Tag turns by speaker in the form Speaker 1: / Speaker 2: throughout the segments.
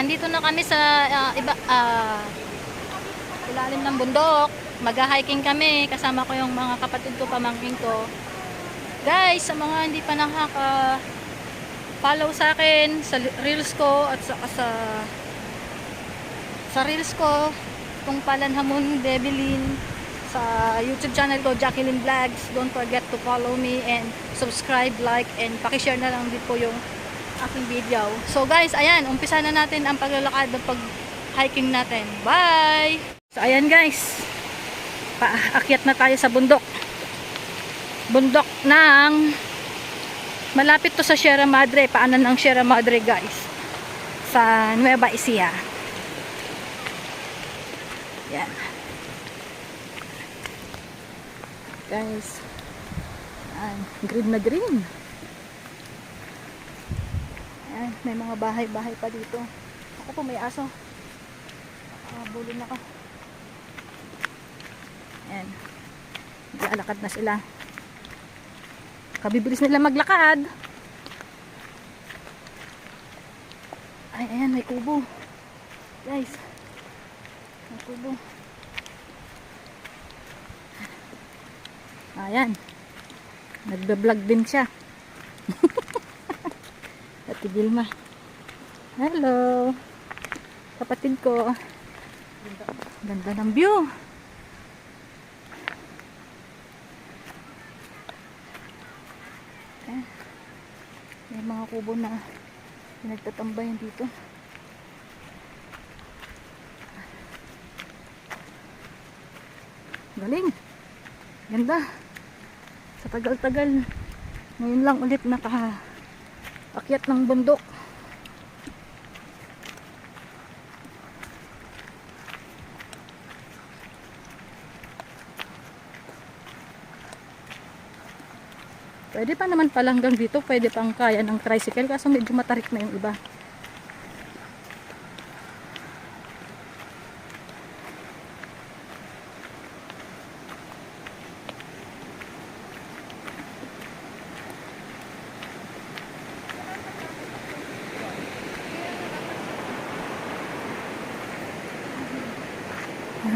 Speaker 1: andito na kami sa ah, iba ah, ilalim ng bundok. Mag-hiking kami kasama ko yung mga kapatid ko, pamangkin ko. Guys, sa mga hindi pa nakaka follow sa akin sa reels ko at sa sa sa reels ko kung Palan Hamon Debilin sa YouTube channel ko Jacqueline Vlogs don't forget to follow me and subscribe, like and pakishare na lang din po yung aking video. So guys, ayan, umpisa na natin ang paglalakad ng pag hiking natin. Bye! so ayan guys. Paakyat na tayo sa bundok. Bundok ng malapit to sa Sierra Madre. Paanan ng Sierra Madre guys? Sa Nueva Ecija. Yan guys. Yan, green na green yan, may mga bahay-bahay pa dito. Ako po may aso. Ah, bulon ako. Yan naglalakad na sila. Kabibilis nila maglakad. Ay ayan may kubo. Guys may kubo. Ayan. Nagbe-vlog din siya Ate Vilma. Hello. Kapatid ko. Ganda ng view. Ayan. may mga kubo na pinagtatambayan dito. Galing. Ganda. Sa tagal-tagal ngayon lang ulit naka akyat ng bundok. Pwede pa naman pala hanggang dito. Pwede pang kaya ng tricycle. Kaso medyo matarik na yung iba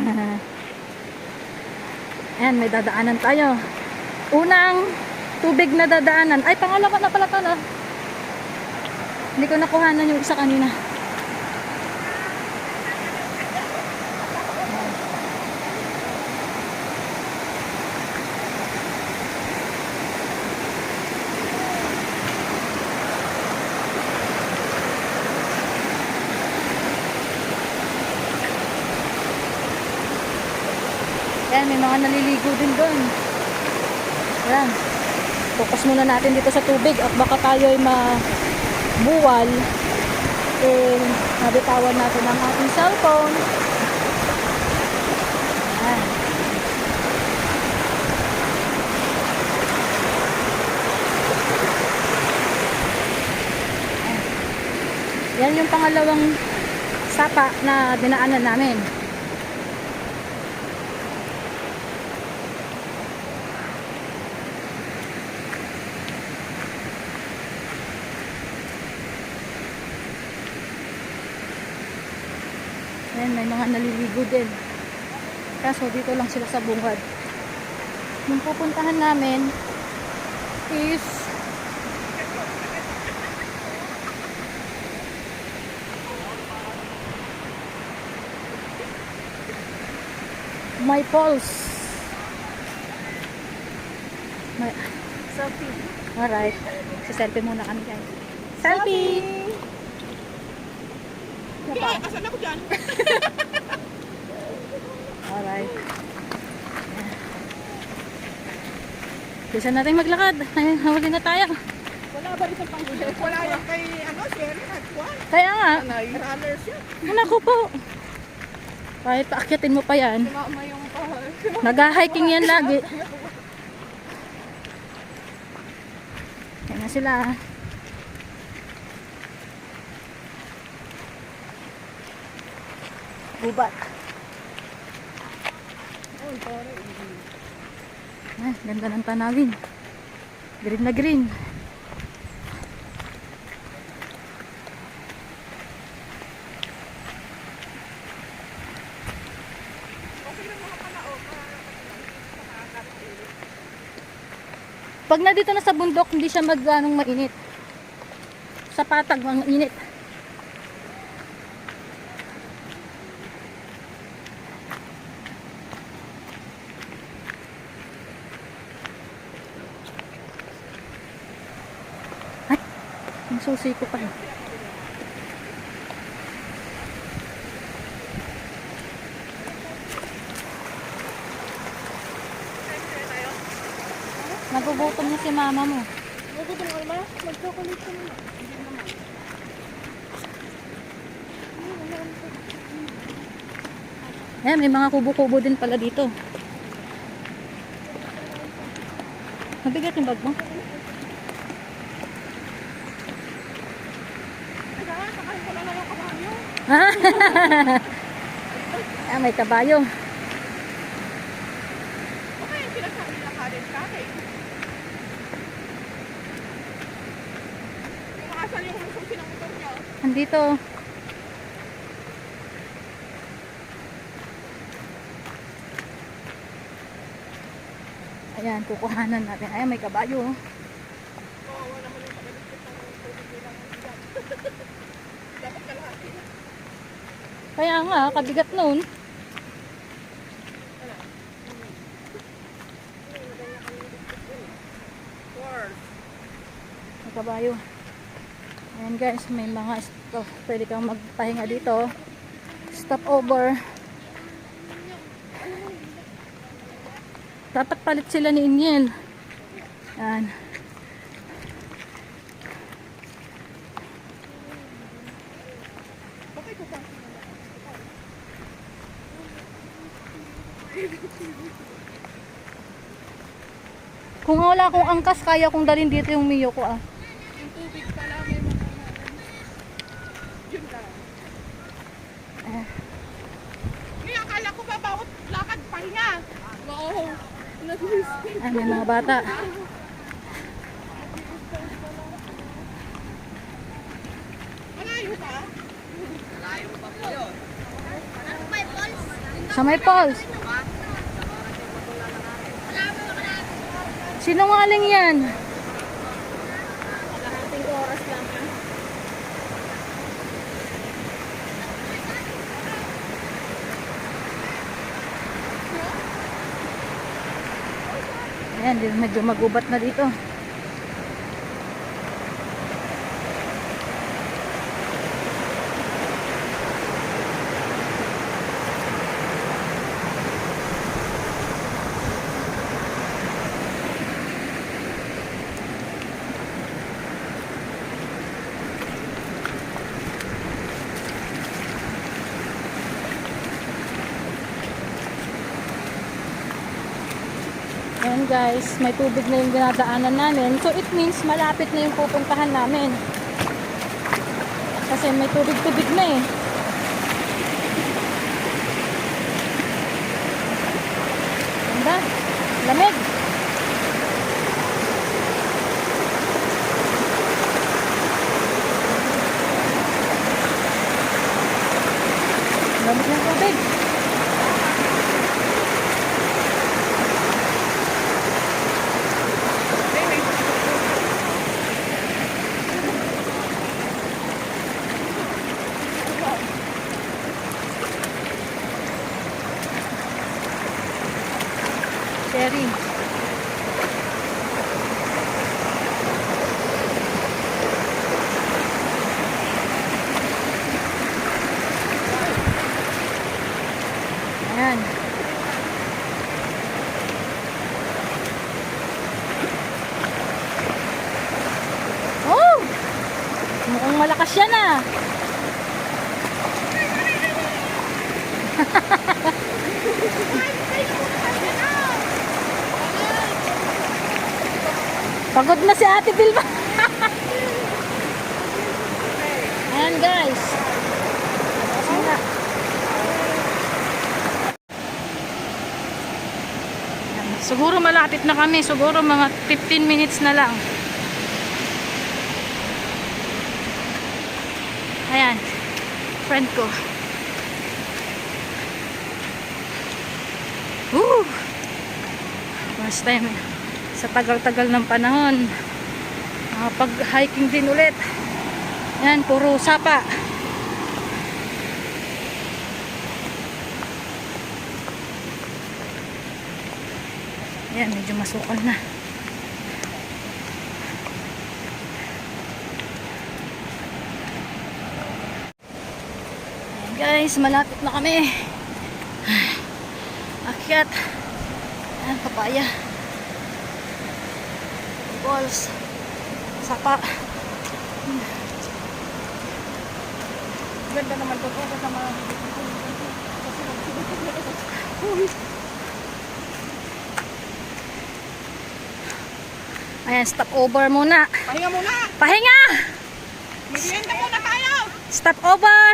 Speaker 1: Ayan, may dadaanan tayo. Unang tubig na dadaanan. Ay, pangalawa na pala no? Hindi ko nakuhanan yung isa kanina. Ayan, may mga naliligo din doon. Ayan. Focus muna natin dito sa tubig at baka tayo ay mabuwal. Eh, nabitawan natin ang ating cellphone. Ayan. Ayan. Yan yung pangalawang sapa na dinaanan namin. Ayan, may mga naliligo din. Kaso dito lang sila sa bungad. Yung pupuntahan namin is my pulse. My,
Speaker 2: Selfie.
Speaker 1: alright. Si selfie muna kami guys. Selfie!
Speaker 2: Kaya, asan ako dyan?
Speaker 1: Alright. Bisa natin maglakad. Ay, na tayo.
Speaker 2: Wala ba rin sa panghuli? Wala yan kay, ano, Sherry, at Juan.
Speaker 1: Kaya nga,
Speaker 2: Anay. Runners yan.
Speaker 1: naku po. Kahit paakyatin mo pa yan.
Speaker 2: Mama yung pahal.
Speaker 1: Nag-hiking yan lagi. Yan na sila. gubat. Ah, ganda ng tanawin. Green na green. Pag na dito na sa bundok, hindi siya mag anong mainit. Sa patag, ang init. Ang susi ko pa. eh. Nagugutom na si mama mo.
Speaker 2: Magutom ka naman? Mag-chocolate ka naman.
Speaker 1: Ayan, may mga kubo-kubo din pala dito. Mabigat yung bag mo.
Speaker 2: Kaya, sakayin ko na lang ang kabayo.
Speaker 1: Ah, may kabayo.
Speaker 2: Okay, yung sinasabi nila kanin sa akin. Kung asan yung motor niyo.
Speaker 1: Andito. Ayan, kukuhanan natin. Ayan, may kabayo. oh.
Speaker 2: Kawawa naman yung pag-electric ng tubig nilang bigat. Dapat kalahati na.
Speaker 1: Kaya nga, kabigat.
Speaker 2: Four.
Speaker 1: May kabayo. Ayan guys, may mga stop. Pwede kang magpahinga dito. Stop over. Dapat palit sila ni Inyel. Ayan. Wala akong angkas, kaya kong dalhin dito yung Mio ko ah.
Speaker 2: Yung tubig pala may mga Yun lang.
Speaker 1: Eh.
Speaker 2: Ngayon, akala ko ba bawat lakad pahinga? Oo.
Speaker 1: Ay, may mga bata.
Speaker 2: Malayo pa?
Speaker 1: Sa may falls. Sinungaling yan.
Speaker 2: Kalahating oras lang ha.
Speaker 1: Ayan, medyo magubat na dito. Ayan guys, may tubig na yung dinadaanan namin. So it means malapit na yung pupuntahan namin. Kasi may tubig-tubig na eh. Ganda. Lamig. Lamig ng tubig. Ayan. Oh! Mukhang malakas yan ah. Pagod na si Ate Vilma. Ayan guys. Sina. Ayan, Siguro malapit na kami. Siguro mga 15 minutes na lang. Ayan. Friend ko. Woo! First time sa tagal-tagal ng panahon. Nakapag-hiking din ulit. Yan, puro sapa. Yan, medyo masukal na. Ayan guys, malapit na kami. Akyat. Ayan, papaya. Balls. Sapa.
Speaker 2: Ganda naman to po sa mga
Speaker 1: Ayan, stop over muna.
Speaker 2: Pahinga muna!
Speaker 1: Pahinga!
Speaker 2: Merienda muna tayo!
Speaker 1: Stop over!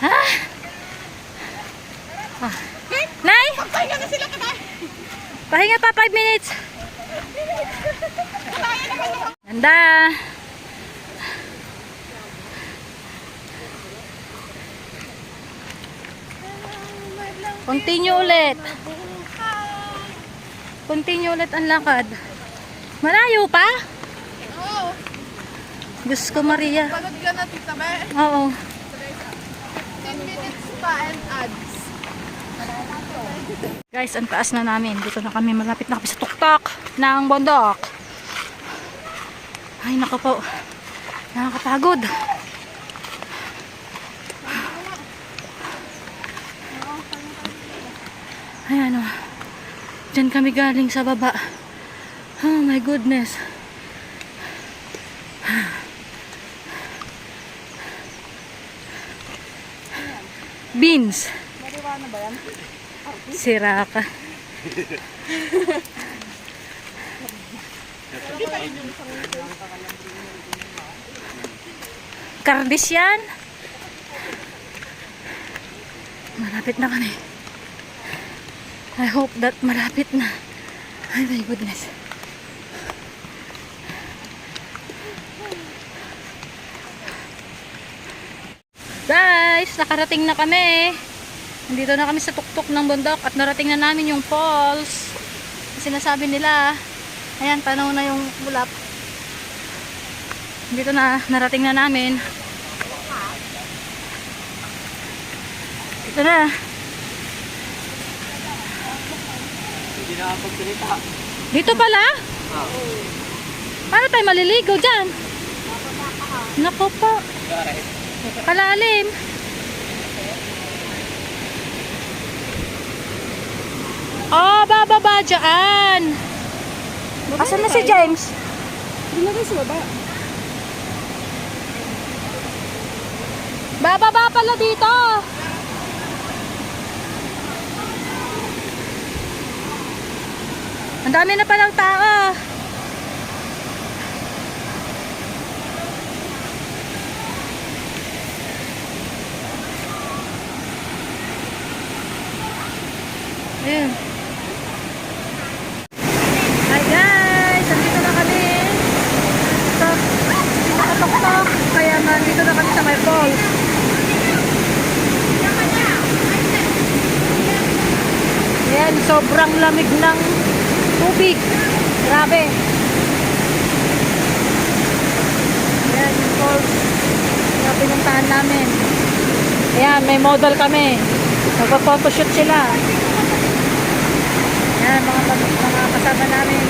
Speaker 1: Ha? Ah. Nay!
Speaker 2: Pahinga na sila kada!
Speaker 1: Pahinga pa 5 minutes. Ganda. Continue ulit. Continue ulit ang lakad. Malayo pa?
Speaker 2: Oo!
Speaker 1: Diyos ko Maria.
Speaker 2: Pagod ka na tita Be.
Speaker 1: Oo.
Speaker 2: 10 minutes pa and ads.
Speaker 1: Guys, ang taas na namin. Dito na kami. Malapit na kami sa tuktok ng bundok. Ay, nako po. Nakakapagod. Ayan o. Diyan kami galing sa baba. Oh my goodness. Beans.
Speaker 2: Mariwana ba yan?
Speaker 1: Sira ka. Kardis yan. Malapit na kami. I hope that malapit na. Ay my goodness. Guys, nakarating na kami. Nandito na kami sa tuktok ng bundok at narating na namin yung falls. Sinasabi nila, ayan, tanaw na yung bulap. Dito na, narating na namin. Dito na.
Speaker 2: Hindi nakapagsalita.
Speaker 1: Dito pala? Paano tayo maliligaw dyan? Naku po. Kalalim. Oh, bababa dyan. Asan na si James?
Speaker 2: Hindi na sa baba.
Speaker 1: Bababa pala dito. Ang dami na palang tao. Ayun. Hi guys! Nandito na kami. Sa pinakatok-tok. Kaya nandito na kami sa may falls. Ayan, sobrang lamig ng tubig. Grabe. Ayan, yung falls na pinuntahan namin. Ayan, may model kami. Nagpa-photoshoot sila. Ayan, mga, mga kasama namin.